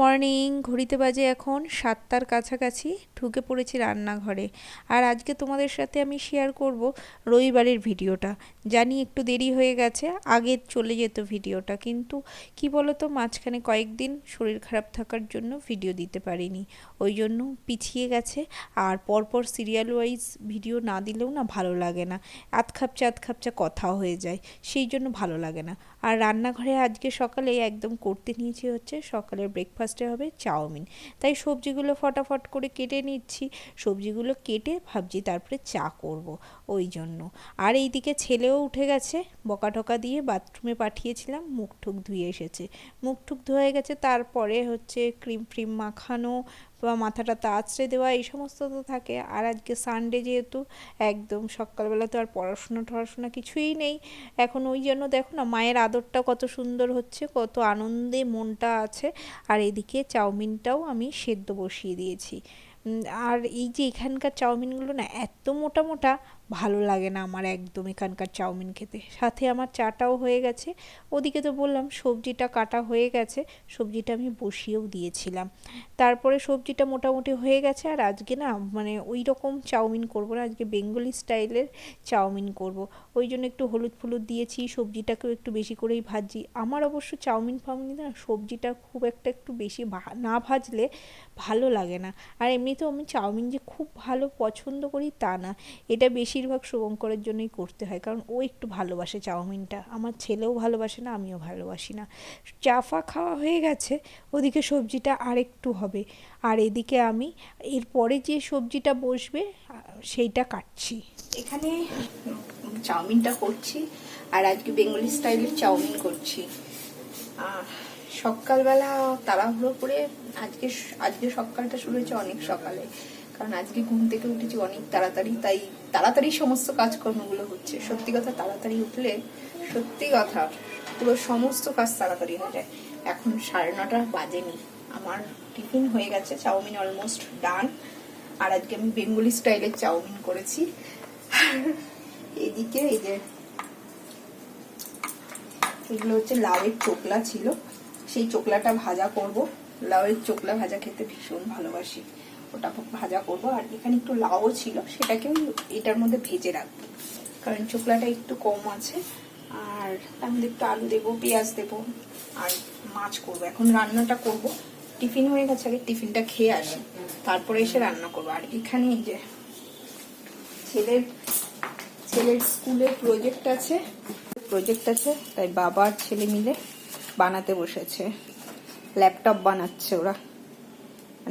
Morning ঘড়িতে বাজে এখন সাতটার কাছাকাছি। ঢুকে পড়েছি রান্নাঘরে। আর আজকে তোমাদের সাথে আমি শেয়ার করব রবিবারের ভিডিওটা। জানি একটু দেরি হয়ে গেছে, আগে চলে যেত ভিডিওটা, কিন্তু কি তো মাঝখানে কয়েকদিন শরীর খারাপ থাকার জন্য ভিডিও দিতে পারিনি। ওই জন্য পিছিয়ে গেছে, আর পরপর সিরিয়াল ওয়াইজ ভিডিও না দিলেও না ভালো লাগে না। আধ খাপচা আধ খাপচা কথা হয়ে যায়, সেই জন্য ভালো লাগে না। আর রান্নাঘরে আজকে সকালে একদম করতে নিয়েছি হচ্ছে সকালের ব্রেকফাস্টে হবে চাউমিন। তাই সবজিগুলো ফটাফট করে কেটে নিচ্ছি। সবজিগুলো কেটে ভাবছি তারপরে চা করব, ওই জন্য। আর এইদিকে ছেলেও উঠে গেছে বকা টকা দিয়ে বাথরুমে পাঠিয়েছিলাম মুখ টুক ধুয়ে এসেছে। মুখ টুক ধুয়ে গেছে, তারপরে হচ্ছে ক্রিম ফ্রিম মাখানো বা মাথাটা আঁচড়ে দেওয়া, এই সমস্ত তো থাকে। আর আজকে সানডে যেহেতু, একদম সকালবেলা তো আর পড়াশোনা টড়াশোনা কিছুই নেই। এখন ওই জন্য দেখো না, মায়ের আদরটা কত সুন্দর হচ্ছে, কত আনন্দে মনটা আছে। আর এদিকে চাউমিনটাও আমি সেদ্ধ বসিয়ে দিয়েছি। আর এই যে এখানকার চাউমিনগুলো না এত মোটা মোটা ভালো লাগে না আমার একদম এখানকার চাউমিন খেতে। সাথে আমার চাটাও হয়ে গেছে। ওদিকে তো বললাম, সবজিটা কাটা হয়ে গেছে। সবজিটা আমি বসিয়েও দিয়েছিলাম। তারপরে সবজিটা মোটামুটি হয়ে গেছে আর আজকে না মানে ওই রকম চাউমিন করব না, আজকে বেঙ্গলি স্টাইলের চাউমিন করব। ওই জন্য একটু হলুদ ফলুদ দিয়েছি, সবজিটাকেও একটু বেশি করেই ভাজি আমার অবশ্য চাউমিন ফাউমিন না, সবজিটা খুব একটা একটু বেশি না ভাজলে ভালো লাগে না। আর এমনিতেও আমি চাউমিন যে খুব ভালো পছন্দ করি তা না। এটা বেশিরভাগ শুভঙ্করের জন্যই করতে হয়, কারণ ও একটু ভালোবাসে চাউমিনটা। আমার ছেলেও ভালোবাসে না, আমিও ভালোবাসি না। চাফা খাওয়া হয়ে গেছে, ওদিকে সবজিটা আরেকটু হবে। আর এদিকে আমি এরপরে যে সবজিটা বসবে সেইটা কাটছি। এখানে চাউমিনটা করছি, আর আজকে বেঙ্গলি স্টাইলের চাউমিন করছি। সকালবেলা তাড়াহুড়ো করে আজকে আজকে সকালটা শুরু হয়েছে অনেক সকালে। কারণ আজকে ঘুম থেকে উঠেছি অনেক তাড়াতাড়ি, তাই তাড়াতাড়ি সমস্ত কাজকর্মগুলো হচ্ছে। সত্যি কথা, তাড়াতাড়ি উঠলে সত্যি কথা, পুরো সমস্ত কাজ তাড়াতাড়ি হয়ে যায়। এখন সাড়ে নটা বাজেনি, আমার টিফিন হয়ে গেছে, চাউমিন অলমোস্ট ডান আর আজকে আমি বেঙ্গলি স্টাইলের চাউমিন করেছি। এদিকে এই যে, এগুলো হচ্ছে লাউয়ের চোকলা ছিল। সেই চোকলাটা ভাজা করব। লাউয়ের চোকলা ভাজা খেতে ভীষণ ভালোবাসি। ওটা ভাজা করব। আর এখানে একটু লাউ ছিল, সেটাকেও এটার মধ্যে ভেজে রাখব। কারণ চোকলাটা একটু কম আছে। আর তার মধ্যে একটু আলু দেবো, পেঁয়াজ দেবো, আর মাছ করব। এখন রান্নাটা করব। টিফিন হয়ে গেছে, আগে টিফিনটা খেয়ে আসি। তারপরে এসে রান্না করব। আর এখানে এই যে ছেলের ছেলের স্কুলে প্রজেক্ট আছে প্রজেক্ট আছে, তাই বাবা আর ছেলে মিলে বানাতে বসেছে। ল্যাপটপ বানাচ্ছে ওরা।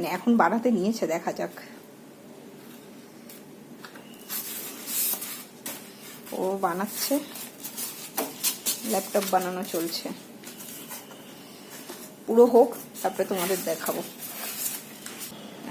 মানে এখন বানাতে নিয়েছে, দেখা যাক। ও বানাচ্ছে। ল্যাপটপ বানানো চলছে। পুরো হোক, তারপরে তোমাদের দেখাবো।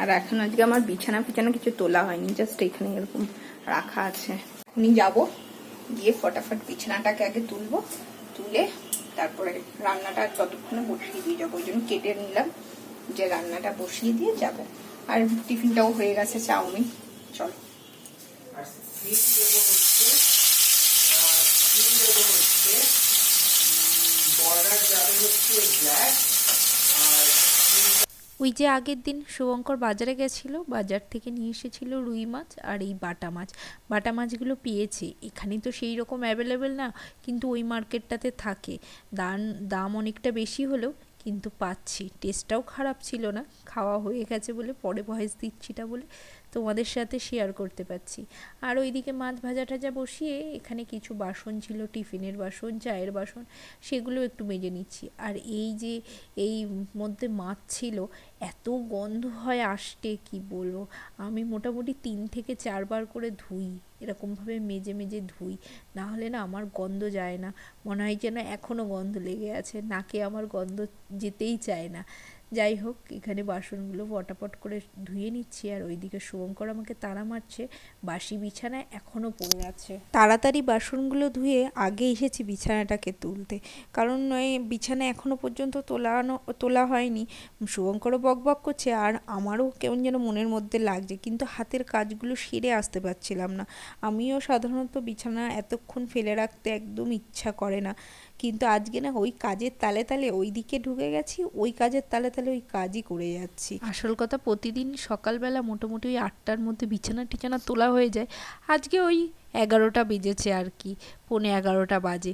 আর এখন আজকে আমার বিছানা পিছানা কিছু তোলা হয়নি জাস্ট এখানে এরকম রাখা আছে। এখনই যাব, গিয়ে ফটাফট বিছানাটাকে আগে তুলবো, তুলে তারপরে রান্নাটা ততক্ষণে বসিয়ে দিয়ে যাব। ওই জন্য কেটে নিলাম। যে রান্নাটা বসিয়ে দিয়ে যাব। আর টিফিনটাও হয়ে গেছে চাউমিন। চলো। ওই যে আগের দিন শুভঙ্কর বাজারে গেছিল বাজার থেকে নিয়ে এসেছিল রুই মাছ আর এই বাটা মাছ। বাটা মাছগুলো পেয়েছে এখানে তো সেই রকম অ্যাভেলেবেল না কিন্তু ওই মার্কেটটাতে থাকে। দাম দাম অনেকটা বেশি হলেও কিন্তু পাচ্ছি। টেস্টটাও খারাপ ছিল না। খাওয়া হয়ে গেছে বলে পরে ভয়েস দিচ্ছিটা বলে। তোমাদের সাথে শেয়ার করতে পারছি। আর ওইদিকে মাছ ভাজা টাজা বসিয়ে এখানে কিছু বাসন ছিল, টিফিনের বাসন, চায়ের বাসন, সেগুলো একটু মেজে নিচ্ছি। আর এই যে, এই মধ্যে মাছ ছিল, এত গন্ধ হয় আসতে, কি বলব? আমি মোটামুটি তিন থেকে চারবার করে ধুই, এরকমভাবে মেজে মেজে ধুই না হলে না আমার গন্ধ যায় না। মনে হয় যেন এখনও গন্ধ লেগে আছে, নাকে আমার গন্ধ যেতেই চায় না। যাই হোক, এখানে বাসনগুলো পটাপট করে ধুয়ে নিচ্ছি আর ওইদিকে শুভঙ্কর আমাকে তাড়া মারছে, বাসি বিছানায় এখনও পড়ে আছে। তাড়াতাড়ি বাসনগুলো ধুয়ে আগে এসেছি বিছানাটাকে তুলতে। কারণ ওই বিছানা এখনও পর্যন্ত তোলানো, তোলা হয়নি। শুভঙ্করও বক বক করছে আর আমারও কেমন যেন মনের মধ্যে লাগছে, কিন্তু হাতের কাজগুলো সেরে আসতে পারছিলাম না। আমিও সাধারণত বিছানা এতক্ষণ ফেলে রাখতে একদম ইচ্ছা করে না। কিন্তু আজকে না ওই কাজের তালে তালে ওই দিকে ঢুকে গেছি ওই কাজের তালে তালে ওই কাজই করে যাচ্ছি। আসল কথা প্রতিদিন সকালবেলা মোটামুটি ওই আটটার মধ্যে বিছানা টিছানা তোলা হয়ে যায়। আজকে ওই এগারোটা বেজেছে আর কি পৌনে এগারোটা বাজে।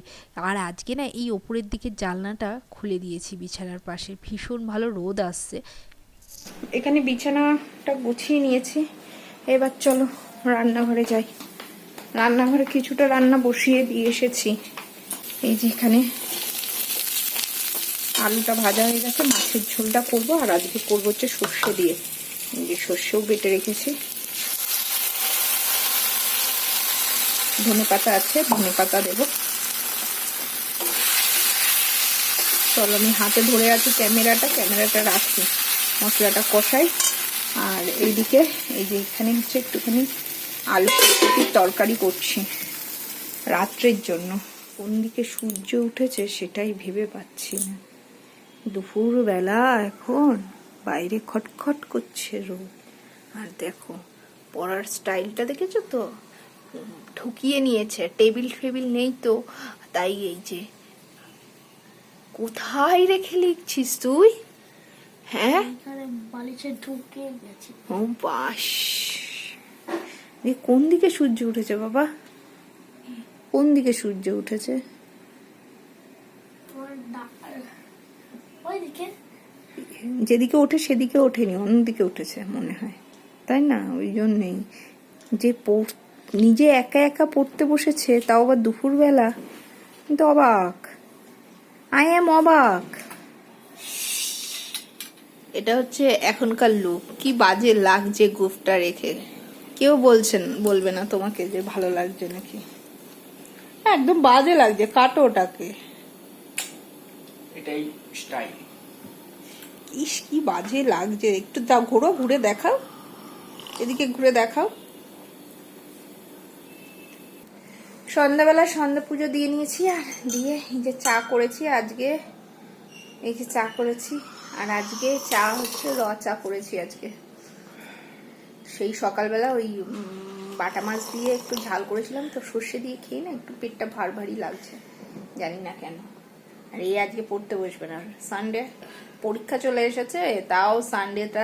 আর আজকে না এই ওপরের দিকে জানলাটা খুলে দিয়েছি বিছানার পাশে। ভীষণ ভালো রোদ আসছে। এখানে বিছানাটা গুছিয়ে নিয়েছি। এবার চলো রান্নাঘরে যাই। রান্নাঘরে কিছুটা রান্না বসিয়ে দিয়ে এসেছি। এই যে এখানে আলুটা ভাজা হয়ে গেছে, মাছের ঝোলটা করব, আর আজকে করব হচ্ছে সর্ষে দিয়ে। যে সর্ষেও বেটে রেখেছি। ধনে পাতা আছে, ধনে পাতা দেবো। চলো, আমি হাতে ধরে আছি ক্যামেরাটা ক্যামেরাটা রাখি, মশলাটা কষাই। আর এইদিকে, এই যে এখানে হচ্ছে একটুখানি আলু তরকারি করছি, রাত্রের জন্য। কোন দিকে সূর্য উঠেছে সেটাই ভেবে পাচ্ছি না। দুপুর বেলা এখন বাইরে খটখট করছে রোদ। আর দেখো পড়ার স্টাইলটা দেখেছ তো? ঢুকিয়ে নিয়েছে টেবিল ফেবিল নেই তো। তাই এই যে কোথায় রেখে লিখছিস তুই? হ্যাঁ? বালিশে ঢুকে গেছে। ও বাস। কোন দিকে সূর্য উঠেছে বাবা? কোন দিকে সূর্য উঠেছে? যেদিকে ওঠে সেদিকে ওঠেনি অন্যদিকে উঠেছে মনে হয়। তাই না? ওই জন্যেই। যে নিজে একা একা পড়তে বসেছে তাও আবার দুপুরবেলা। কিন্তু অবাক। আই এম অবাক। এটা হচ্ছে এখনকার লুক কি বাজে লাগছে গুফটা রেখে। কেউ বলছেন বলবে না তোমাকে যে ভালো লাগছে নাকি। একদম বাজে লাগছে কাটো ওটাকে। এটাই স্টাইল ইস কি বাজে লাগছে। একটু দাও ঘোরো ঘুরে দেখাও। এদিকে ঘুরে দেখাও। সন্ধ্যাবেলা সন্ধ্যা পুজো দিয়ে নিয়েছি আর দিয়ে এই যে চা করেছি আজকে। এই যে চা করেছি আর আজকে চা হচ্ছে র চা করেছি আজকে। সেই সকালবেলা ওই বাটা মাছ দিয়ে একটু ঝাল করেছিলাম, তো সর্ষে দিয়ে খেয়ে না একটু পেটটা ভার ভারী লাগছে, জানি না কেন। আর এই আজকে পড়তে বসবে না। সানডে পরীক্ষা চলে এসেছে, তাও সানডেটা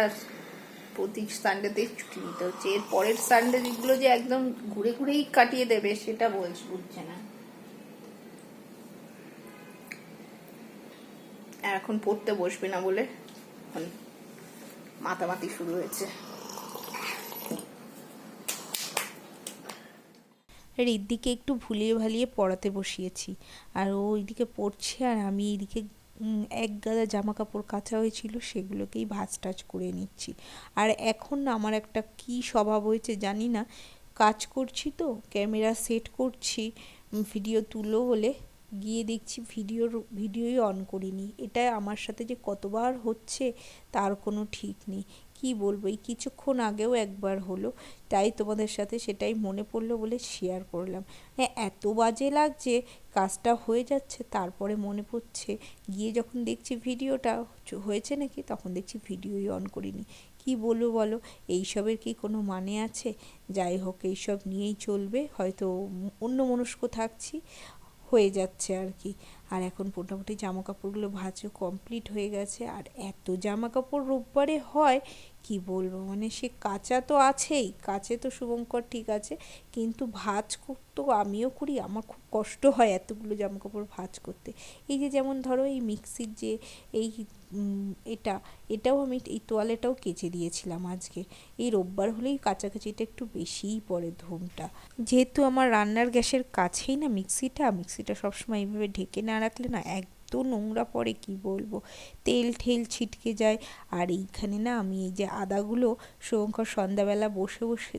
প্রতি সানডেতেই ছুটি নিতে হচ্ছে। এর পরের সানডে যেগুলো যে একদম ঘুরে ঘুরেই কাটিয়ে দেবে, সেটা বলছে বুঝছে না। এখন পড়তে বসবে না বলে মাতামাতি শুরু হয়েছে। রিদ্দিকে একটু ভুলিয়ে ভালিয়ে পড়াতে বসিয়েছি। আর ও ওইদিকে পড়ছে আর আমি এইদিকে এক গাদা জামা কাপড় কাচা হয়েছিল, সেগুলোকেই ভাজ টাজ করে নিচ্ছি। আর এখন আমার একটা কি স্বভাব হয়েছে জানি না। কাজ করছি তো, ক্যামেরা সেট করছি ভিডিও তুলো বলে। গিয়ে দেখছি ভিডিওর, ভিডিওই অন করিনি। এটা আমার সাথে যে কতবার হচ্ছে, তার কোনো ঠিক নেই। কি বলব? এই কিছুক্ষণ আগেও একবার হলো, তাই তোমাদের সাথে সেটাই মনে পড়ল বলে শেয়ার করলাম। হ্যাঁ এত বাজে লাগছে, কাজটা হয়ে যাচ্ছে, তারপরে মনে পড়ছে, গিয়ে যখন দেখছি ভিডিওটা হয়েছে নাকি, তখন দেখছি ভিডিওই অন করিনি। কি বলব বলো? এইসবের কি কোনো মানে আছে? যাই হোক, এইসব নিয়েই চলবে, হয়তো অন্য মনস্ক থাকছি, হয়ে যাচ্ছে আর কি। আর এখন মোটামুটি জামা কাপড়গুলো ভাজও কমপ্লিট হয়ে গেছে, আর এত জামা কাপড় রোববারে হয় কি বলব? মানে সে কাঁচা তো আছেই, কাচে তো শুভঙ্কর ঠিক আছে, কিন্তু ভাজ তো আমিও করি, আমার খুব কষ্ট হয় এতগুলো জামা কাপড় ভাজ করতে। এই যে যেমন ধরো এই মিক্সির যে এই এটা, এটাও আমি এই তোয়ালেটাও কেচে দিয়েছিলাম আজকে। এই রোববার হলেই কাচাকাচিটা একটু বেশিই পড়ে ধুমটা। যেহেতু আমার রান্নার গ্যাসের কাছেই না মিক্সিটা মিক্সিটা সবসময় এইভাবে ঢেকে না রাখলে না এত নোংরা পড়ে, কি বলব? তেল ঠেল ছিটকে যায়। আর এইখানে না আমি এই যে আদাগুলো শুভঙ্কর সন্ধ্যাবেলা বসে বসে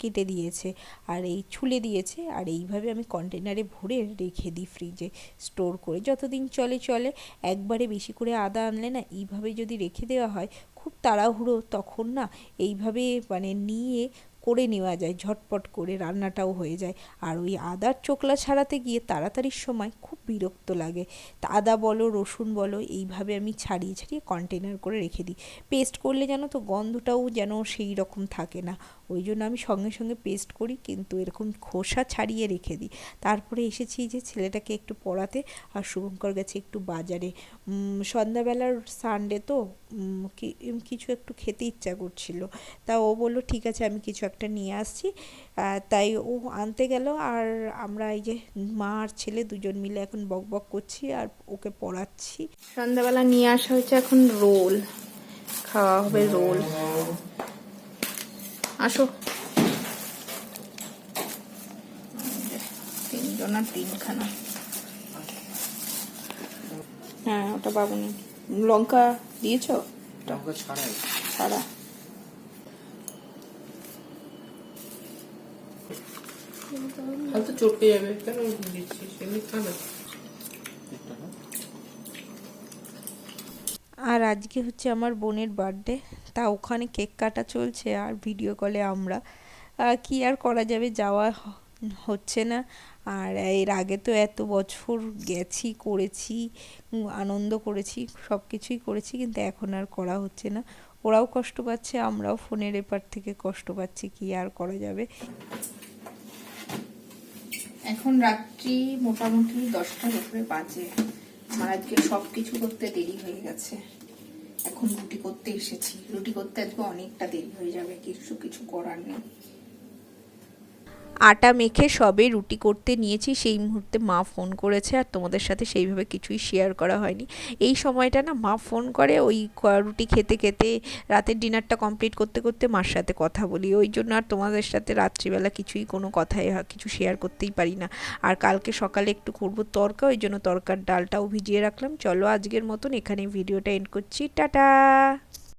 কেটে দিয়েছে আর এই ছুলে দিয়েছে আর এইভাবে আমি কন্টেনারে ভরে রেখে দিই ফ্রিজে স্টোর করে। যতদিন চলে চলে। একবারে বেশি করে আদা আনলে না এইভাবে যদি রেখে দেওয়া হয়, খুব তাড়াহুড়ো, তখন না এইভাবে মানে নিয়ে করে নেওয়া যায়, ঝটপট করে রান্নাটাও হয়ে যায়। আর ওই আদার চোকলা ছাড়াতে গিয়ে তাড়াতাড়ির সময় খুব বিরক্ত লাগে। আদা বলো, রসুন বলো, এইভাবে আমি ছাড়িয়ে ছাড়িয়ে কন্টেনার করে রেখে দিই। পেস্ট করলে যেন তো গন্ধটাও যেন সেই রকম থাকে না। ওই জন্য আমি সঙ্গে সঙ্গে পেস্ট করি, কিন্তু এরকম খোসা ছাড়িয়ে রেখে দিই। তারপরে এসেছি যে ছেলেটাকে একটু পড়াতে, আর শুভঙ্কর গেছে একটু বাজারে। সন্ধ্যাবেলার সানডে তো কিছু একটু খেতে ইচ্ছা করছিল। তা ও বলল, ঠিক আছে, আমি কিছু একটা নিয়ে আসছি। তাই ও আনতে গেল। আর আমরা এই যে মা আর ছেলে দুজন মিলে এখন বক বক করছি আর ওকে পড়াচ্ছি। সন্ধ্যাবেলা নিয়ে আসা হয়েছে এখন রোল। খাওয়া হবে রোল। আসো। তিনজন তিনখানা। হ্যাঁ ওটা বাবুনি। লঙ্কা দিয়েছ? লঙ্কা ছাড়াই। ছাড়া। চটকে যাবে। কেন দিচ্ছিস? এমনি খা না। আর আজকে হচ্ছে আমার বোনের বার্থডে, তা ওখানে কেক কাটা চলছে আর ভিডিও কলে আমরা। কি আর করা যাবে? যাওয়া হচ্ছে না। আর এর আগে তো এত বছর গেছি, করেছি আনন্দ করেছি সব কিছুই করেছি, কিন্তু এখন আর করা হচ্ছে না। ওরাও কষ্ট পাচ্ছে, আমরাও ফোনের এপার থেকে কষ্ট পাচ্ছি, কি আর করা যাবে? এখন রাত্রি মোটামুটি দশটার উপরে বাজে। আমার আজকে সব কিছু করতে দেরি হয়ে গেছে। এখন রুটি করতে এসেছি। রুটি করতে আজকে অনেকটা দেরি হয়ে যাবে, কিছু কিছু করার নেই। আটা মেখে সবে রুটি করতে নিয়েছি। সেই মুহূর্তে মা ফোন করেছে আর তোমাদের সাথে সেইভাবে কিছুই শেয়ার করা হয়নি। এই সময়টা না মা ফোন করে ওই রুটি খেতে খেতে, রাতের ডিনারটা কমপ্লিট করতে করতে মার সাথে কথা বলি। ওই জন্য আর তোমাদের সাথে রাত্রিবেলা কিছুই কোনো কথাই কিছু শেয়ার করতেই পারি না। আর কালকে সকালে একটু করব তরকা, ওই জন্য তরকার ডালটাও ভিজিয়ে রাখলাম। চলো আজকের মতন এখানে ভিডিওটা এন্ড করছি। টাটা!